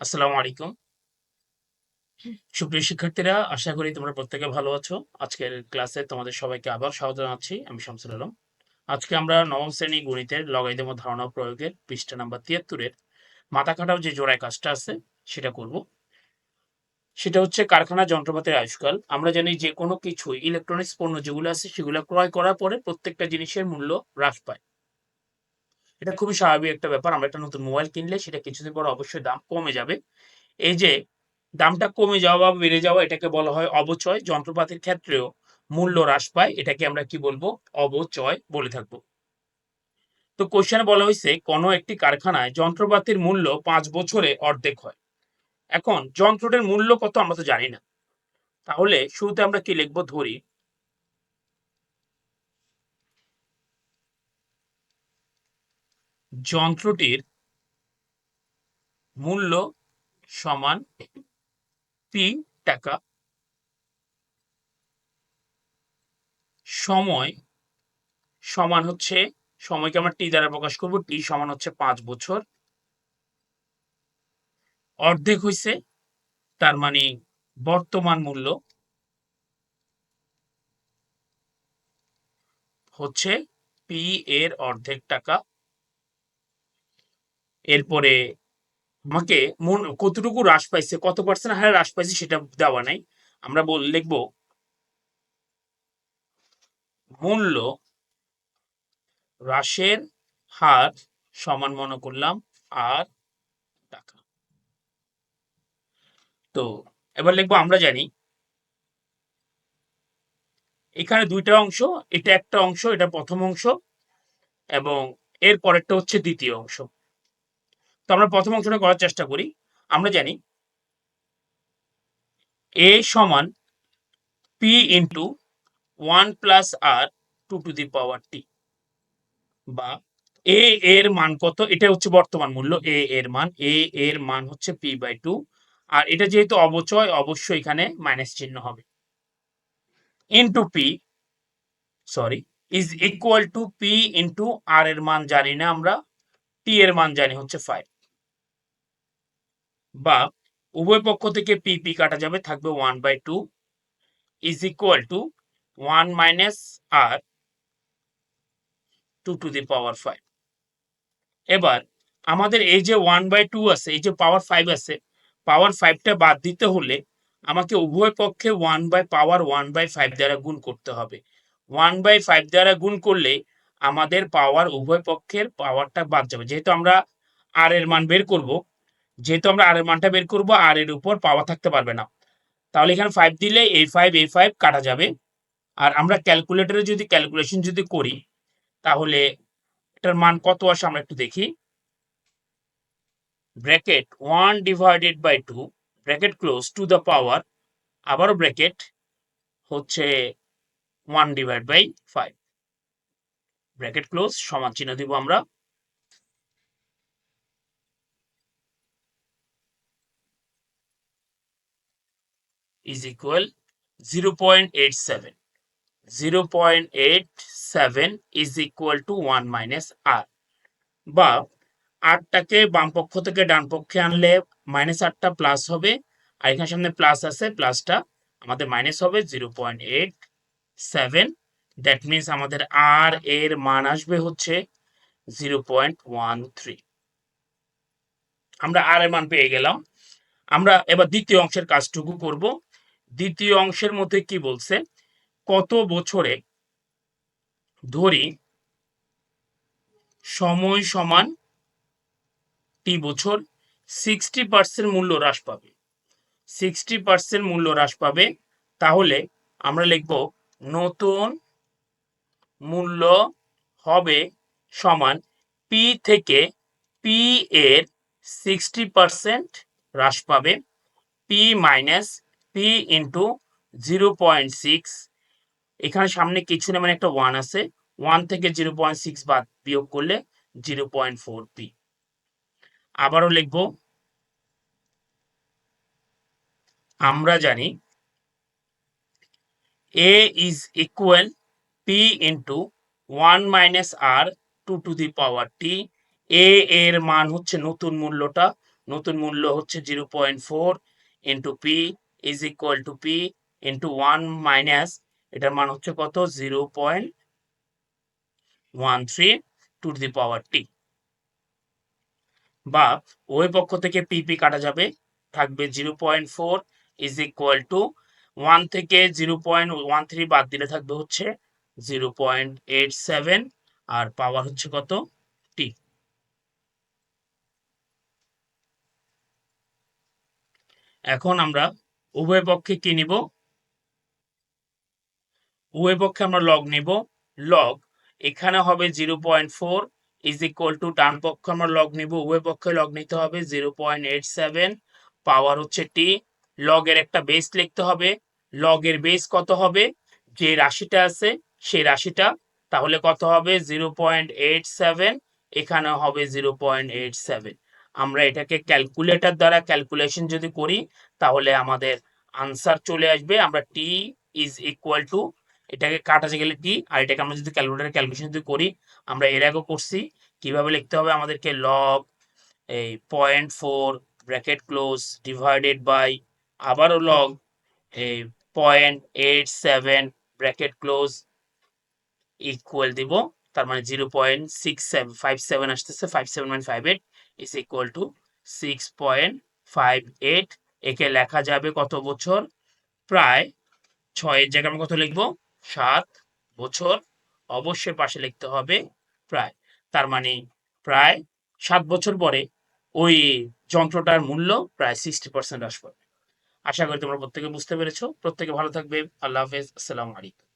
আসসালামু আলাইকুম। সুপ্রিয় শিক্ষার্থীরা, আশা করি তোমরা প্রত্যেকে ভালো আছো। আজকের ক্লাসে তোমাদের সবাইকে আবার স্বাগত জানাচ্ছি, আমি শামসুল আলম। আজকে আমরা নবম শ্রেণি গণিতের লগাইদম ধারণা প্রয়োগের পৃষ্ঠা নাম্বার তিয়াত্তরের। মাথা কাটাও যে জোড়ায় কাজটা আছে, সেটা করব। সেটা হচ্ছে কারখানা যন্ত্রপাতির আয়ুষ্কাল। আমরা জানি যে কোনো কিছু ইলেকট্রনিক্স পণ্য যেগুলো আছে, সেগুলো ক্রয় করার পরে প্রত্যেকটা জিনিসের মূল্য হ্রাস পায়। এটা খুবই স্বাভাবিক একটা ব্যাপার। আমরা একটা নতুন মোবাইল কিনলে সেটা কিছুদিন পর অবশ্যই দাম কমে যাবে। এই যে দামটা কমে যাওয়া বা বেড়ে যাওয়া এটাকে বলা হয় অবচয়। যন্ত্রপাতির ক্ষেত্রেও মূল্য হ্রাস পায়। এটাকে আমরা কি বলব? অবচয় বলে থাকব। তো কোশ্চেনে বলা হয়েছে, কোনো একটি কারখানায় যন্ত্রপাতির মূল্য পাঁচ বছরে অর্ধেক হয়। এখন যন্ত্রটির মূল্য কত আমরা তো জানি না। তাহলে শুরুতে আমরা কি লিখব? ধরি যন্ত্রটির মূল্য সমান পি টাকা। সময় সমান হচ্ছে, সময়কে আমরা টি দ্বারা প্রকাশ করব। টি সমান হচ্ছে পাঁচ বছর। অর্ধেক হইছে, তার মানে বর্তমান মূল্য হচ্ছে পি এর অর্ধেক টাকা। এরপরে আমাকে মন, কতটুকু হ্রাস পাইছে, কত পার্সেন্ট হারে হ্রাস পাইছে সেটা দেওয়া নাই। আমরা বল, লিখব, মূল্য হ্রাসের হার সমান মনে করলাম আর টাকা। তো এবার লিখব, আমরা জানি এখানে দুইটা অংশ, এটা একটা অংশ, এটা প্রথম অংশ, এবং এর পরেরটা হচ্ছে দ্বিতীয় অংশ। তো আমরা প্রথম অংশটা করার চেষ্টা করি। আমরা জানি এ সমান P into one plus R to to the power T বা এ এর মান কত? এটা হচ্ছে বর্তমান মূল্য। এ এর মান। এ এর মান হচ্ছে পি বাই টু আর এটা যেহেতু অবচয়, অবশ্যই এখানে মাইনাস চিহ্ন হবে। Into P sorry is equal to P into R এর মান জানি না আমরা। টি এর মান জানি হচ্ছে ফাইভ বা উভয় পক্ষ থেকে পি পি কাটা যাবে, থাকবে one by two is equal to one minus R to to the power five এবার আমাদের এই যে ওয়ান বাই টু আছে, এই যে পাওয়ার ফাইভ আছে পাওয়ার ফাইভটা বাদ দিতে হলে আমাকে উভয় পক্ষে one by power one by five দ্বারা গুণ করতে হবে। ওয়ান বাই ফাইভ দ্বারা গুণ করলে আমাদের পাওয়ার উভয় পক্ষের পাওয়ারটা বাদ যাবে। যেহেতু আমরা আর এর মান বের করব যেহেতু আমরা আর এর মানটা বের করব আর এর উপর পাওয়ার থাকতে পারবে না। তাহলে এখানে ফাইভ দিলে এই ফাইভ এই ফাইভ কাটা যাবে। আর আমরা ক্যালকুলেটরে যদি ক্যালকুলেশন যদি করি, তাহলে এটার মান কত আসে আমরা একটু দেখি। Bracket one divided by two bracket close to the power আবারও ব্র্যাকেট হচ্ছে one divide by five bracket close সমান চিহ্ন দিব আমরা। Is equal 0.87 0.87 is equal to 1 minus r. বা আটটাকে বাম পক্ষ থেকে ডান পক্ষে আনলে মাইনাস আটটা প্লাস হবে, আর এখানে সামনে প্লাস আছে প্লাসটা আমাদের মাইনাস হবে zero point eight seven that means আমাদের আর এর মান আসবে হচ্ছে জিরো পয়েন্ট ওয়ান থ্রি আমরা আর এর মান পেয়ে গেলাম। আমরা এবার দ্বিতীয় অংশের কাজটুকু করব। দ্বিতীয় অংশের মধ্যে কি বলছে? কত বছরে ধরি সময় সমান টি বছর সিক্সটি পার্সেন্ট মূল্য হ্রাস পাবে। সিক্সটি পার্সেন্ট মূল্য হ্রাস পাবে, তাহলে আমরা লিখব নতুন মূল্য হবে সমান পি থেকে পি এর সিক্সটি পার্সেন্ট হ্রাস পাবে। P minus P into zero point six এখানে সামনে কিছু না মানে একটা ওয়ান আছে। ওয়ান থেকে জিরো পয়েন্ট সিক্স বাদ বিয়োগ করলে জিরো পয়েন্ট ফোর পি আবারও লিখব। আমরা জানি A is equal P into one minus R to to the power T A এর মান হচ্ছে নতুন মূল্যটা। নতুন মূল্য হচ্ছে zero point four into P is equal to P into one minus এটার মান হচ্ছে কত? Zero point one three to the power T বা ওই পক্ষ থেকে পিপি কাটা যাবে, থাকবে zero point four is equal to one থেকে জিরো পয়েন্ট ওয়ান থ্রি বাদ দিলে থাকবে হচ্ছে জিরো পয়েন্ট এইট সেভেন আর পাওয়ার হচ্ছে কত? টি এখন আমরা উভয় পক্ষে কি নিব? উভয় পক্ষে আমরা লগ নিব। লগ, এখানে হবে zero point four is equal to ডান পক্ষে আমরা লগ নিব। উভয় পক্ষে লগ নিতে হবে zero point eight seven power হচ্ছে টি লগের একটা বেস লিখতে হবে। লগের বেস কত হবে? যে রাশিটা আছে, সেই রাশিটা। তাহলে কত হবে? জিরো পয়েন্ট এইট সেভেন, এখানে হবে জিরো পয়েন্ট এইট সেভেন। আমরা এটাকে ক্যালকুলেটর দ্বারা ক্যালকুলেশন যদি করি, তাহলে আমাদের আনসার চলে আসবে। আমরা টি ইজ ইকুয়াল টু এটাকে কাটা গেলে টি আর এটাকে আমরা যদি ক্যালকুলেটারে ক্যালকুলেশন যদি করি, আমরা এর আগেও করছি। কীভাবে লিখতে হবে? আমাদেরকে লগ এই point four bracket close divided by আবারও লগ এই point eight seven bracket close equal দিব। তার মানে zero point six seven five seven আসতেছে five seven one five eight is equal to six point five eight একে লেখা যাবে কত বছর? প্রায় ছয়ের জায়গায় আমরা কত লিখব? সাত বছর। অবশ্যই পাশে লিখতে হবে প্রায়। তার মানে প্রায় সাত বছর পরে ওই যন্ত্রটার মূল্য প্রায় সিক্সটি পার্সেন্ট আসবে। আশা করি তোমরা প্রত্যেকে বুঝতে পেরেছ। প্রত্যেকে ভালো থাকবে। আল্লাহ হাফেজ। আসসালামু আলাইকুম।